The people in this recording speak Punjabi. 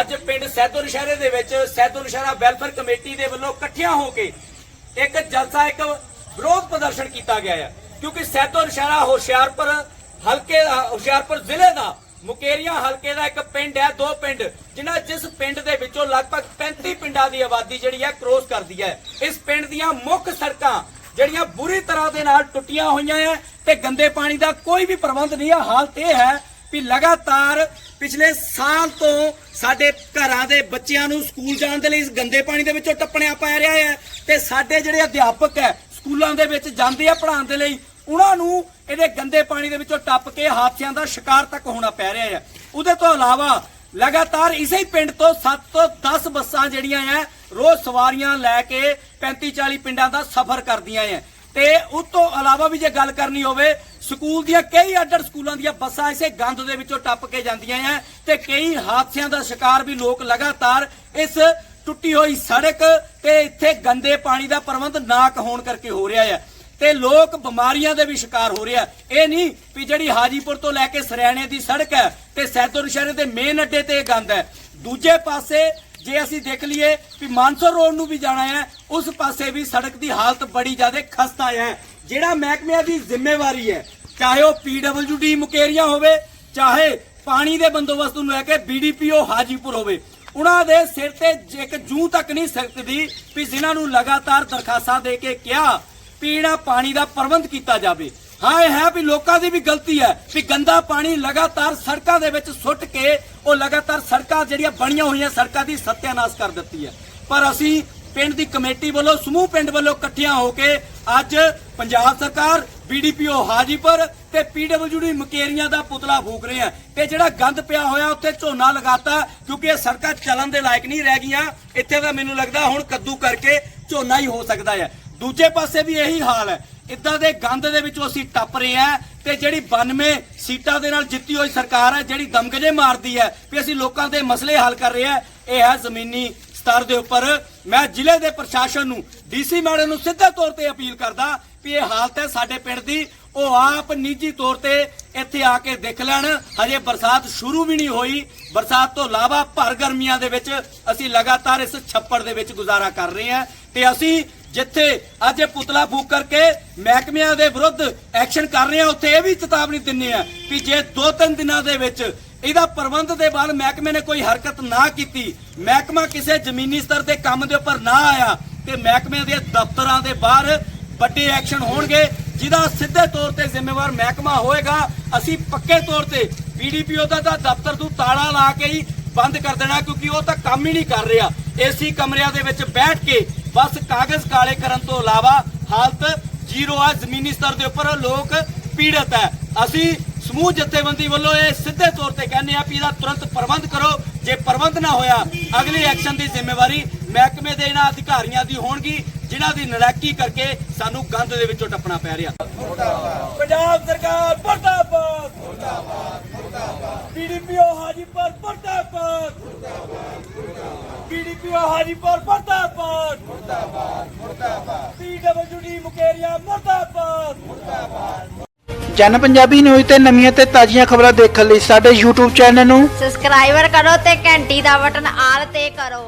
ਅੱਜ ਪਿੰਡ ਸੈਦੋ ਨਸ਼ਹਿਰੇ ਦੇ ਵਿੱਚ ਸੈਦੋ ਨਸ਼ਹਿਰਾ ਵੈਲਫੇਅਰ ਕਮੇਟੀ ਦੇ ਵੱਲੋਂ ਇਕੱਠਿਆਂ ਹੋ ਕੇ ਇੱਕ ਜਲਸਾ, ਇੱਕ ਵਿਰੋਧ ਪ੍ਰਦਰਸ਼ਨ ਕੀਤਾ ਗਿਆ ਹੈ। ਕਿਉਂਕਿ ਸੈਦੋ ਨਸ਼ਹਿਰਾ ਹੁਸ਼ਿਆਰਪੁਰ ਹਲਕੇ, ਹੁਸ਼ਿਆਰਪੁਰ ਜ਼ਿਲ੍ਹੇ ਦਾ ਮੁਕੇਰੀਆ ਹਲਕੇ ਦਾ ਇੱਕ ਪਿੰਡ ਹੈ, ਦੋ ਪਿੰਡ, ਜਿਨ੍ਹਾਂ ਜਿਸ ਪਿੰਡ ਦੇ ਵਿੱਚੋਂ ਲਗਭਗ 35 ਪਿੰਡਾਂ ਦੀ ਆਬਾਦੀ ਜਿਹੜੀ ਹੈ ਕ੍ਰੋਸ ਕਰਦੀ ਹੈ। ਇਸ ਪਿੰਡ ਦੀਆਂ ਮੁੱਖ ਸੜਕਾਂ ਜਿਹੜੀਆਂ ਬੁਰੀ ਤਰ੍ਹਾਂ ਦੇ ਨਾਲ ਟੁੱਟੀਆਂ ਹੋਈਆਂ ਐ ਤੇ ਗੰਦੇ ਪਾਣੀ ਦਾ ਕੋਈ ਵੀ ਪ੍ਰਬੰਧ ਨਹੀਂ। ਹੈ ਹਾਲਤ ਇਹ ਹੈ ਵੀ ਲਗਾਤਾਰ ਪਿਛਲੇ ਸਾਲ ਤੋਂ ਸਾਡੇ ਘਰਾਂ ਦੇ ਬੱਚਿਆਂ ਨੂੰ ਸਕੂਲ ਜਾਣ ਦੇ ਲਈ ਇਸ ਗੰਦੇ ਪਾਣੀ ਦੇ ਵਿੱਚੋਂ ਟੱਪਣਿਆ ਪੈ ਰਿਹਾ ਹੈ ਤੇ ਸਾਡੇ ਜਿਹੜੇ ਅਧਿਆਪਕ ਹੈ, ਸਕੂਲਾਂ ਦੇ ਵਿੱਚ ਜਾਂਦੇ ਆ ਪੜ੍ਹਾਉਣ ਦੇ ਲਈ, ਉਹਨਾਂ ਨੂੰ ਇਹਦੇ ਗੰਦੇ ਪਾਣੀ ਦੇ ਵਿੱਚੋਂ ਟੱਪ ਕੇ ਹਾਦਸਿਆਂ ਦਾ ਸ਼ਿਕਾਰ ਤੱਕ ਹੋਣਾ ਪੈ ਰਿਹਾ ਹੈ। ਉਹਦੇ ਤੋਂ ਇਲਾਵਾ ਲਗਾਤਾਰ ਇਸੇ ਹੀ ਪਿੰਡ ਤੋਂ 7 ਤੋਂ 10 ਬੱਸਾਂ ਜਿਹੜੀਆਂ ਆ ਰੋਜ਼ ਸਵਾਰੀਆਂ ਲੈ ਕੇ 35 40 ਪਿੰਡਾਂ ਦਾ ਸਫ਼ਰ ਕਰਦੀਆਂ ਆ ਤੇ ਉਸ ਤੋਂ ਇਲਾਵਾ ਵੀ ਜੇ ਗੱਲ ਕਰਨੀ ਹੋਵੇ, ਸਕੂਲ ਦੀਆਂ ਕਈ ਅੱਡਰ ਸਕੂਲਾਂ ਦੀਆਂ ਬੱਸਾਂ ਇਸੇ ਗੰਦ ਦੇ ਵਿੱਚੋਂ ਟੱਪ ਕੇ ਜਾਂਦੀਆਂ ਆ ਤੇ ਕਈ ਹਾਦਸਿਆਂ ਦਾ ਸ਼ਿਕਾਰ ਵੀ ਲੋਕ ਲਗਾਤਾਰ ਇਸ ਟੁੱਟੀ ਹੋਈ ਸੜਕ ਤੇ ਇੱਥੇ ਗੰਦੇ ਪਾਣੀ ਦਾ ਪ੍ਰਬੰਧ ਨਾ ਹੋਣ ਕਰਕੇ ਹੋ ਰਿਹਾ ਹੈ ਤੇ ਲੋਕ ਬਿਮਾਰੀਆਂ ਦੇ ਵੀ ਸ਼ਿਕਾਰ ਹੋ ਰਿਹਾ। ਇਹ ਨਹੀਂ ਵੀ ਜਿਹੜੀ ਹਾਜੀਪੁਰ ਤੋਂ ਲੈ ਕੇ ਸਰਿਆਣੇ ਦੀ ਸੜਕ ਹੈ ਤੇ ਸੈਦੋਰ ਸ਼ਹਿਰ ਦੇ ਮੇਨ ਅੱਡੇ ਤੇ ਇਹ ਗੰਦ ਹੈ ਦੂਜੇ ਪਾਸੇ ਜੇ ਅਸੀਂ ਦੇਖ ਲਈਏ ਵੀ ਮਾਨਸਰ ਰੋਡ ਨੂੰ ਵੀ ਜਾਣਾ ਹੈ, ਉਸ ਪਾਸੇ ਵੀ ਸੜਕ ਦੀ ਹਾਲਤ ਬੜੀ ਜ਼ਿਆਦਾ ਖਸਤਾ ਹੈ। ਜਿਹੜਾ ਮਹਿਕਮਿਆਂ ਦੀ ਜ਼ਿੰਮੇਵਾਰੀ ਹੈ, ਚਾਹੇ ਉਹ ਪੀਡਬਲਯੂਡੀ ਮੁਕੇਰੀਆਂ ਹੋਵੇ, ਚਾਹੇ ਪਾਣੀ ਦੇ ਬੰਦੋਬਸਤ ਨੂੰ ਲੈ ਕੇ ਬੀਡੀਪੀਓ ਹਾਜੀਪੁਰ ਹੋਵੇ, ਉਹਨਾਂ ਦੇ ਸਿਰ ਤੇ ਇੱਕ ਜੂ ਤੱਕ ਨਹੀਂ ਸਕਦੀ ਵੀ ਜਿਨ੍ਹਾਂ ਨੂੰ ਲਗਾਤਾਰ ਦਰਖਾਸਤਾਂ ਦੇ ਕੇ ਕਿਹਾ ਪੀਣਾ ਪਾਣੀ ਦਾ ਪ੍ਰਬੰਧ ਕੀਤਾ ਜਾਵੇ। ਹਾਂ, ਇਹ ਹੈ ਵੀ ਲੋਕਾਂ ਦੀ ਵੀ ਗਲਤੀ ਹੈ ਵੀ ਗੰਦਾ ਪਾਣੀ ਲਗਾਤਾਰ ਸੜਕਾਂ ਦੇ ਵਿੱਚ ਸੁੱਟ ਕੇ ਉਹ ਲਗਾਤਾਰ ਸੜਕਾਂ ਜਿਹੜੀਆਂ ਬਣੀਆਂ ਹੋਈਆਂ, ਸੜਕਾਂ ਦੀ ਸਤਿਆਨਾਸ਼ ਕਰ ਦਿੱਤੀ ਹੈ। ਪਰ ਅਸੀਂ ਪਿੰਡ ਦੀ ਕਮੇਟੀ ਵੱਲੋਂ, ਸਮੂਹ ਪਿੰਡ ਵੱਲੋਂ ਇਕੱਠਿਆਂ ਹੋ ਕੇ ਅੱਜ ਪੰਜਾਬ ਸਰਕਾਰ ਬੀਡੀਪੀਓ ਹਾਜੀਪੁਰ ਤੇ ਪੀਡਬਲਯੂਡੀ ਮੁਕੇਰੀਆਂ ਦਾ ਪੁਤਲਾ ਫੂਕ ਰਹੇ ਆ ਤੇ ਜਿਹੜਾ ਗੰਦ ਪਿਆ ਹੋਇਆ, ਉੱਥੇ ਝੋਨਾ ਲਗਾਤਾ, ਕਿਉਂਕਿ ਇਹ ਸੜਕਾਂ ਚੱਲਣ ਦੇ ਲਾਇਕ ਨਹੀਂ ਰਹਿ ਗਈਆਂ। ਇੱਥੇ ਤਾਂ ਮੈਨੂੰ ਲੱਗਦਾ ਹੁਣ ਕੱਦੂ ਕਰਕੇ ਝੋਨਾ ਹੀ ਹੋ ਸਕਦਾ ਹੈ। ਦੂਜੇ ਪਾਸੇ ਵੀ ਇਹੀ ਹਾਲ ਹੈ। ਇਦਾਂ ਦੇ ਗੰਦ ਦੇ ਵਿੱਚੋਂ ਅਸੀਂ ਟੱਪ ਰਹੇ ਆ ਤੇ ਜਿਹੜੀ 92 ਸੀਟਾਂ ਦੇ ਨਾਲ ਜਿੱਤੀ ਹੋਈ ਸਰਕਾਰ ਹੈ, ਜਿਹੜੀ ਦਮਗਜੇ ਮਾਰਦੀ ਹੈ, ਵੀ ਅਸੀਂ ਲੋਕਾਂ ਦੇ ਮਸਲੇ ਹੱਲ ਕਰ ਰਹੇ ਆ ਇਹ ਹੈ ਜ਼ਮੀਨੀ ਸਤਰ ਦੇ ਉੱਪਰ। ਮੈਂ ਜ਼ਿਲ੍ਹੇ ਦੇ ਪ੍ਰਸ਼ਾਸਨ ਨੂੰ ਡੀਸੀ ਮੈਡਮ ਨੂੰ ਸਿੱਧੇ ਤੌਰ ਤੇ ਅਪੀਲ ਕਰਦਾ ਵੀ ਇਹ ਹਾਲਤ ਹੈ ਸਾਡੇ ਪਿੰਡ ਦੀ। ਉਹ ਆਪ ਨਿੱਜੀ ਤੌਰ ਤੇ ਇੱਥੇ ਆ ਕੇ ਦੇਖ ਲੈਣ। ਹਜੇ ਬਰਸਾਤ ਸ਼ੁਰੂ ਵੀ ਨਹੀਂ ਹੋਈ। ਬਰਸਾਤ ਤੋਂ ਇਲਾਵਾ ਭਰ ਗਰਮੀਆਂ ਦੇ ਵਿੱਚ ਅਸੀਂ ਲਗਾਤਾਰ ਇਸ ਛੱਪੜ ਦੇ ਵਿੱਚ ਗੁਜ਼ਾਰਾ ਕਰ ਰਹੇ ਹਾਂ। ਤੇ ਅਸੀਂ ਜਿੱਥੇ ਅੱਜ ਇਹ ਪੁਤਲਾ ਫੂਕ ਕਰਕੇ ਮਹਿਕਮਿਆਂ ਦੇ ਵਿਰੁੱਧ ਐਕਸ਼ਨ ਕਰ ਰਹੇ ਆ, ਉੱਥੇ ਇਹ ਵੀ ਚੇਤਾਵਨੀ ਦਿੰਨੇ ਆ ਕਿ ਜੇ ਦੋ ਤਿੰਨ ਦਿਨਾਂ ਦੇ ਵਿੱਚ ਇਹਦਾ ਪ੍ਰਬੰਧ ਦੇ ਬਾਅਦ ਮਹਿਕਮੇ ਨੇ ਕੋਈ ਹਰਕਤ ਨਾ ਕੀਤੀ, ਮਹਿਕਮਾ ਕਿਸੇ ਜ਼ਮੀਨੀ ਸਤਰ ਦੇ ਕੰਮ ਦੇ ਉੱਪਰ ਨਾ ਆਇਆ, ਤੇ ਮਹਿਕਮੇ ਦੇ ਦਫ਼ਤਰਾਂ ਦੇ ਬਾਹਰ ਵੱਡੇ ਐਕਸ਼ਨ ਹੋਣਗੇ, ਜਿਹਦਾ ਸਿੱਧੇ ਤੌਰ ਤੇ ਜ਼ਿੰਮੇਵਾਰ ਮਹਿਕਮਾ ਹੋਏਗਾ। ਅਸੀਂ ਪੱਕੇ ਤੌਰ ਤੇ ਪੀਡੀਪੀਓ ਦਾ ਤਾਂ ਦਫ਼ਤਰ ਨੂੰ ਤਾਲਾ ਲਾ ਕੇ ਹੀ ਬੰਦ ਕਰ ਦੇਣਾ, ਕਿਉਂਕਿ ਉਹ ਤਾਂ ਕੰਮ ਹੀ ਨਹੀਂ ਕਰ ਰਿਹਾ। ਏਸੀ ਕਮਰਿਆਂ ਦੇ ਵਿੱਚ ਬੈਠ ਕੇ ਬਸ ਕਾਗਜ਼ ਕਾਲੇ ਕਰਨ ਤੋਂ ਇਲਾਵਾ ਹਾਲਤ ਜ਼ੀਰੋ ਆ, ਜ਼ਮੀਨੀ ਸਤਰ ਦੇ ਉੱਪਰ ਲੋਕ ਪੀੜਤ ਹੈ। ਅਸੀਂ ਸਮੂਹ ਜਥੇਬੰਦੀ ਵੱਲੋਂ ਇਹ ਸਿੱਧੇ ਤੌਰ ਤੇ ਕਹਿੰਦੇ ਆ ਵੀ ਇਹਦਾ ਤੁਰੰਤ ਪ੍ਰਬੰਧ ਕਰੋ। ਜੇ ਪ੍ਰਬੰਧ ਨਾ ਹੋਇਆ, ਅਗਲੇ ਐਕਸ਼ਨ ਦੀ ਜ਼ਿੰਮੇਵਾਰੀ ਮਹਿਕਮੇ ਦੇ ਇਹਨਾਂ ਅਧਿਕਾਰੀਆਂ ਦੀ ਹੋਣਗੀ, ਜਿਨ੍ਹਾਂ ਦੀ ਨਲਾਇਕੀ ਕਰਕੇ ਸਾਨੂੰ ਗੰਦ ਦੇ ਵਿੱਚੋਂ ਟੱਪਣਾ ਪੈ ਰਿਹਾ। ਪੰਜਾਬ ਸਰਕਾਰ ਮੁਰਦਾਬਾਦ ਮੁਰਦਾਬਾਦ ਮੁਰਦਾਬਾਦ ਪੀਡੀਪੀਓ ਹਾਜੀਪੁਰ ਮੁਰਦਾਬਾਦ ਮੁਰਦਾਬਾਦ ਪੀਡੀਪੀਓ ਹਾਜੀਪੁਰ ਮੁਰਦਾਬਾਦ ਮੁਰਦਾਬਾਦ। ਮੁਰਦਾਬਾਦ ਪੀਡਬਲਯੂਡੀ ਮੁਕੇਰੀਆ ਮੁਰਦਾਬਾਦ। ਜਨ ਪੰਜਾਬੀ ਨਿਊਜ਼ ਤੇ ਨਵੀਆਂ ਤੇ ਤਾਜ਼ੀਆਂ ਖਬਰਾਂ ਦੇਖਣ ਲਈ ਸਾਡੇ YouTube ਚੈਨਲ ਨੂੰ ਸਬਸਕ੍ਰਾਈਬਰ ਕਰੋ ਤੇ ਘੰਟੀ ਦਾ ਬਟਨ ਆਲ ਤੇ ਕਰੋ।